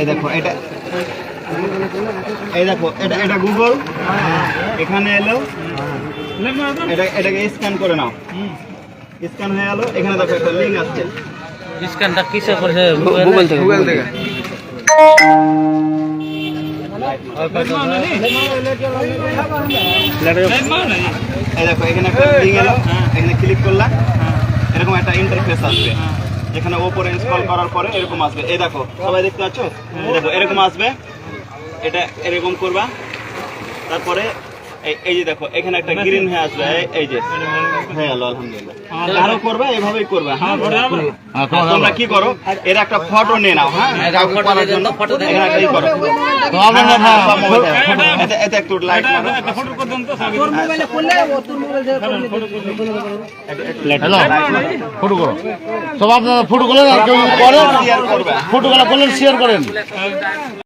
এই দেখো এটা এই দেখো এটা এটা গুগল এখানে এলো। এটা এটাকে স্ক্যান করে নাও। স্ক্যান হয়ে গেলো। এখানে দেখো একটা লিঙ্ক আসছে স্ক্যানটা কিসে করেছে? গুগল থেকে। গুগল থেকে। এই দেখো এখানে একটা লিঙ্ক এলো। এখানে ক্লিক করলাম এরকম একটা ইন্টারফেস আসবে। যেখানে ওপরে ইনস্টল করার পরে এরকম আসবে। এই দেখো, সবাই দেখতে পাচ্ছ? দেখো, এরকম আসবে। এটা এরকম করবা। তারপরে এই এই যে দেখো এখানে একটা গ্রিন হয়ে আসবে এই- যে। হয়ে গেল আলহামদুলিল্লাহ। আরও করবা এভাবে করবা হ্যাঁ? হ্যাঁ, তোমরা কি করো? এর একটা ফটো নিয়ে নাও হ্যাঁ? হ্যাঁ, ফটো করো। সব। আপনারা ফটো করলেন ফটো করলেন শেয়ার করেন।